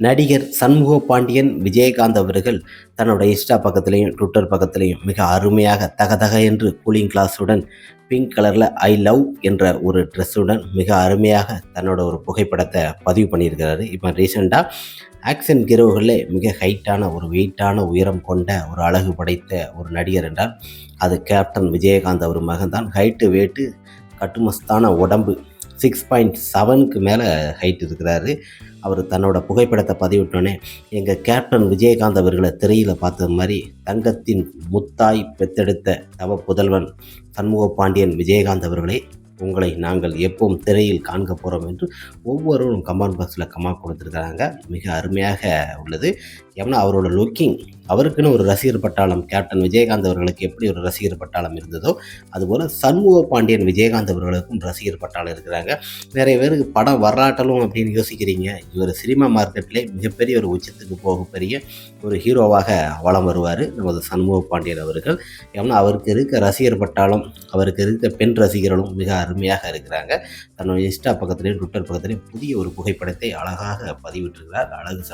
நடிகர் சண்முக பாண்டியன் விஜயகாந்த் அவர்கள் தன்னோட இன்ஸ்டா பக்கத்துலேயும் ட்விட்டர் பக்கத்துலேயும் மிக அருமையாக தகதக என்று கூலிங் கிளாஸுடன் பிங்க் கலரில் ஐ லவ் என்ற ஒரு ட்ரெஸ்ஸுடன் மிக அருமையாக தன்னோட ஒரு புகைப்படத்தை பதிவு பண்ணியிருக்கிறாரு. இப்போ ரீசெண்டாக ஆக்ஷன் ஹீரோகளில் மிக ஹைட்டான ஒரு வெயிட்டான உயரம் கொண்ட ஒரு அழகு படைத்த ஒரு நடிகர் என்றால் அது கேப்டன் விஜயகாந்த் அவர் மகன்தான். ஹைட்டு வெயிட்டு கட்டுமஸ்தான உடம்பு சிக்ஸ் பாயிண்ட் செவனுக்கு மேலே ஹைட் இருக்கிறாரு. அவர் தன்னோட புகைப்படத்தை பதிவிட்டோன்னே எங்கள் கேப்டன் விஜயகாந்த் அவர்களை திரையில் பார்த்த மாதிரி தங்கத்தின் முத்தாய் பெத்தெடுத்த தவ புதல்வன் சண்முக பாண்டியன் விஜயகாந்த் அவர்களே உங்களை நாங்கள் எப்பவும் திரையில் காண்க போகிறோம் என்று ஒவ்வொருவரும் கமெண்ட் பாக்ஸில் கமெண்ட் கொடுத்துருக்குறாங்க. மிக அருமையாக உள்ளது. ஏன்னா அவரோட லுக்கிங் அவருக்குன்னு ஒரு ரசிகர் பட்டாளம் கேப்டன் விஜயகாந்த் அவர்களுக்கு எப்படி ஒரு ரசிகர் பட்டாளம் இருந்ததோ அதுபோல் சண்முக பாண்டியன் விஜயகாந்த் அவர்களுக்கும் ரசிகர் பட்டாளம் இருக்கிறாங்க. நிறைய பேருக்கு படம் வரலாற்றலும் அப்படின்னு யோசிக்கிறீங்க. இவர் சினிமா மார்க்கெட்டிலே மிகப்பெரிய ஒரு உச்சத்துக்கு போகப்பெரிய ஒரு ஹீரோவாக வளம் வருவார் நமது சண்முக பாண்டியன் அவர்கள். ஏன்னா அவருக்கு இருக்க ரசிகர் பட்டாளம் அவருக்கு இருக்க பெண் ரசிகர்களும் மிக அருமையாக இருக்கிறாங்க. தன்னுடைய இன்ஸ்டா பக்கத்துலேயும் ட்விட்டர் பக்கத்துலேயும் புதிய ஒரு புகைப்படத்தை அழகாக பதிவிட்டிருக்கிறார் அழகு சண்